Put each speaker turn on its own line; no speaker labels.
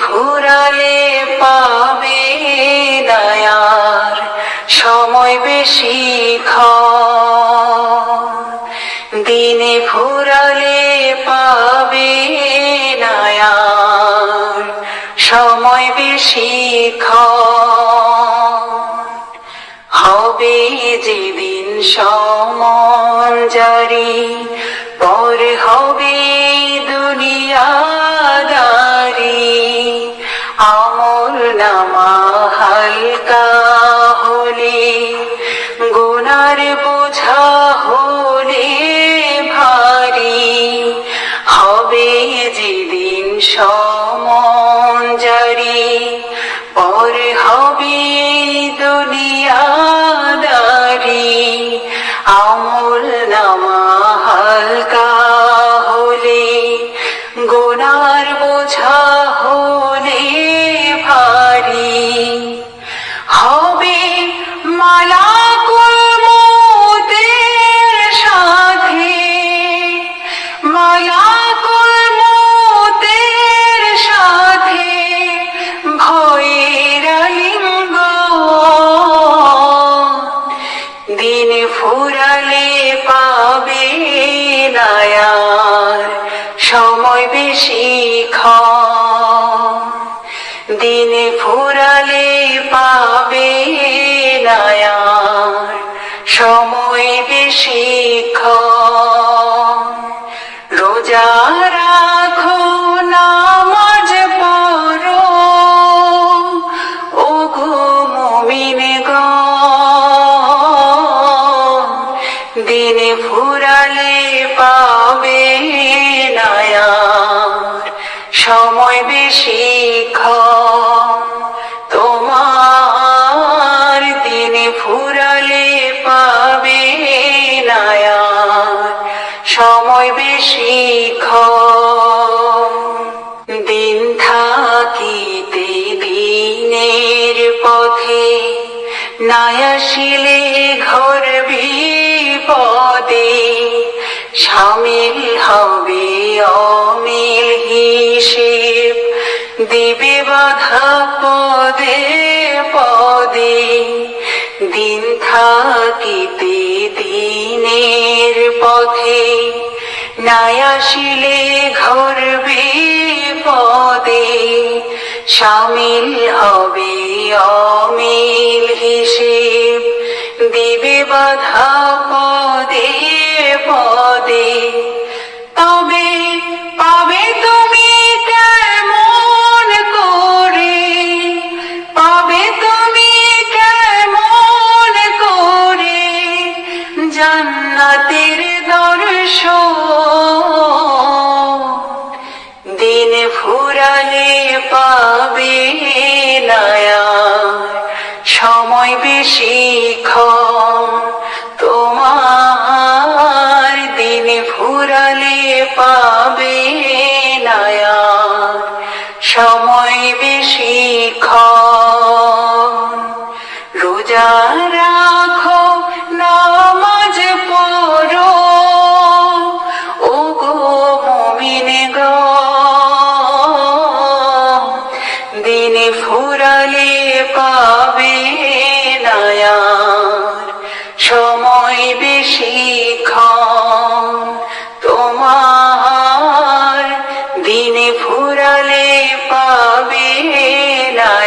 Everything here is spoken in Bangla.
ফুরালে পাবে দয়ার সময় বেশি দিনে ফুরালে পাবে নায়ার সময় বেশি হবে যেদিন সমন গুনার বোঝা হলে ভারী হবে যেদিন সমন দিনে ফুরালে পাবে নায়ার সময় বেশি বেশি তোমার দিনে ফুরালে পাবে নায়ার সময় বেশি ক্ষণ দিন থাকিতে দিনের পথে নায়াসিলে ঘর দিবে বাধা পদে পদে, দিন থাকিতে দিনের পথে। নায়াসিলে ঘর বিপদে, সামিল হবে অমিল হিসেব। দিবে বাধা পদে পদে পাবে নায়ার সময় বেশি তোমার দিন ফুরালে পাবে নায়ার সময় বেশি রোজা রাখো, নামাজ পড়ো ও গো মুমিন গো। জানে পাবে না